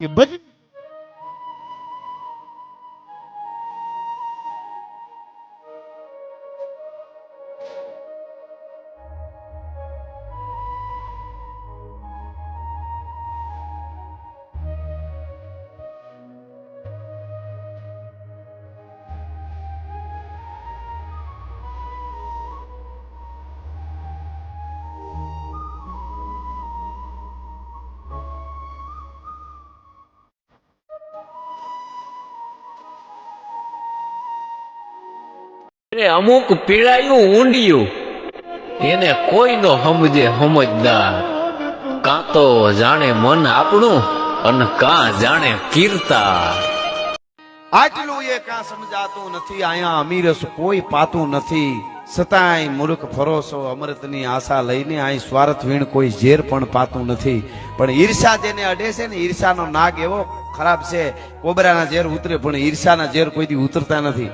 એ બધી અરે અમુક પીળાયું ઊંડિયું. એને કોઈ નો સમજે સમજદાર. કાં તો જાણે મન આપણું અને કાં જાણે કીર્તા. આટલું એ કાં સમજાતું નથી. અહીંયા અમીરસ કોઈ પાતું નથી. છતાંય મૂર્ખ ફરોસો અમૃતની આશા લઈને અહીં સ્વાર્થ વીણ કોઈ ઝેર પણ પાતું નથી. પણ ઈર્ષા જેને અડે છે ને, ઈર્ષાનો નાગ એવો ખરાબ છે. કોબરાના ઝેર ઉતરે, પણ ઈર્ષાના ઝેર કોઈથી ઉતરતા નથી.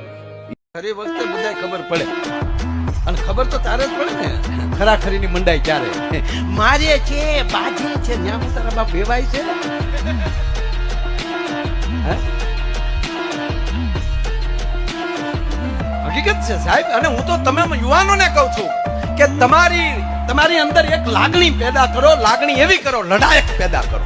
ખરી વખતે બધા ખબર પડે. અને ખબર તો તારે જ પડે ને. ખરા ખરીની મંડાઈ ક્યારે? મારે છે બાજે છે ન્યા હું તારા બાપ વેવાય છે. હકીકત છે સાહેબ, અને હું તો તમે યુવાનોને કહું છું કે તમારી તમારી અંદર એક લાગણી પેદા કરો, લાગણી એવી કરો, લડાયક પેદા કરો.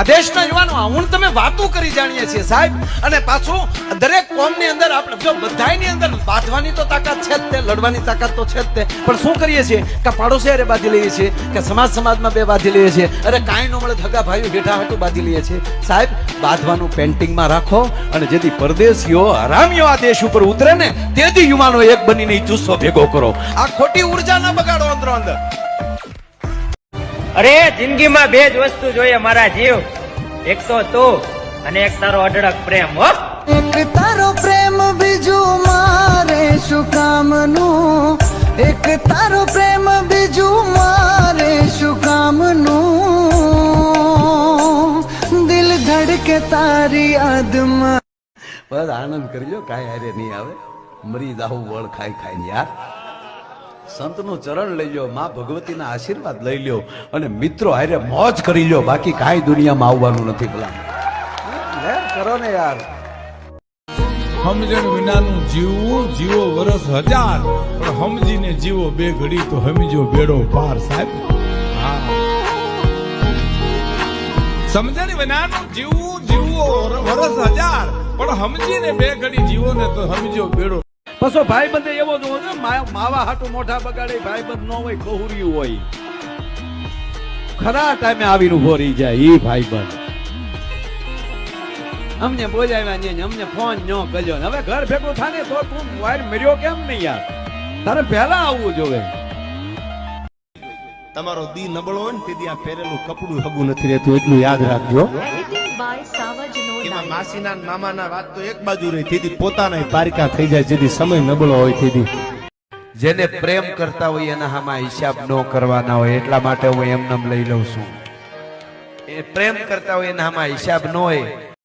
આ દેશના યુવાનો હું તમે વાતો કરી જાણીએ છીએ, સાહેબ. અને પાછું દરેક કોમની અંદર આપણે જો બધાયની અંદર બાંધવાની તો તાકાત છે જ તે, લડવાની તાકાત તો છે જ તે. પણ શું કરીએ છીએ? કે પાડોશી અરે બાંધી લઈએ છીએ, કે સમાજ સમાજમાં બે બાંધી લઈએ છીએ. અરે કાંઈ ન મળે, ધગા ભાઈઓ બેઠા હાટું બાંધી લઈએ છીએ. સાહેબ, બાંધવાનું પેન્ટિંગમાં રાખો અને જેથી પરદેશીઓ, હરામીઓ આ દેશ ઉપર ઉતરે ને, તેથી યુવાનો એક બનીને જુસ્સો ભેગો કરો. આ ખોટી ઊર્જા ના બગાડો અંદર અંદર. અરે જિંદગીમાં બે જ વસ્તુ જોઈએ મારા જીવ. એક તો તું અને એક તારો અઢળક પ્રેમ હો. એક તારો પ્રેમ બીજું મારે શું કામનું? એક તારો પ્રેમ બીજું મારે શું કામનું? દિલ ધડકે તારી આદમાં બસ આનંદ કરજો કાંઈ હારે નહીં આવે. મરી જાવું વળ ખાઈ ખાઈ યાર. સંતનું ચરણ લઈ લો મા ભગવતીના આશીર્વાદ લઈ લ્યો અને મિત્રો હારે મોજ કરી લ્યો બાકી કાંઈ દુનિયામાં આવવાનું નથી ભલા. કરો ને યાર. સમજણ વિનાનું જીવવું જીવો વરસ હજાર. પણ સમજીને જીવો બે ઘડી તો સમજો બેડો પાર સાહેબ. સમજણ વિનાનું જીવવું જીવવું વરસ હજાર. પણ સમજીને બે ઘડી જીવો ને તો સમજો બેડો પછો ભાઈબંધ એવો જ હોય ને માવા હાટું મોઢા બગાડે, ભાઈબંધ ન હોય કହୁર્યું હોય. ખરા ટાઈમે આવીને ઊભો રહી જાય એ ભાઈબંધ. અમને બોલાવ્યા નહીં, અમને ફોન ન કર્યો. હવે ઘર ભેગું થાને તો તું વાયર મર્યો કેમ નહીં યાર? તારે પહેલા આવવું જોવે. તમારો દી નબળો હોય ને તેથી આ પહેરેલું કપડું હગું નથી રહેતું, એટલું યાદ રાખજો. માસીના મામાના વાત તો એક બાજુ રહી. થીધી પોતાના પારકા થઈ જાય જેથી સમય નબળો હોય થીધી જેને પ્રેમ કરતા હોય એના હામાં હિસાબ ન કરવાના હોય એટલા માટે હું એમનેમ લઈ લઉં છું. એ પ્રેમ કરતા હોય એના હામાં હિસાબ ન હોય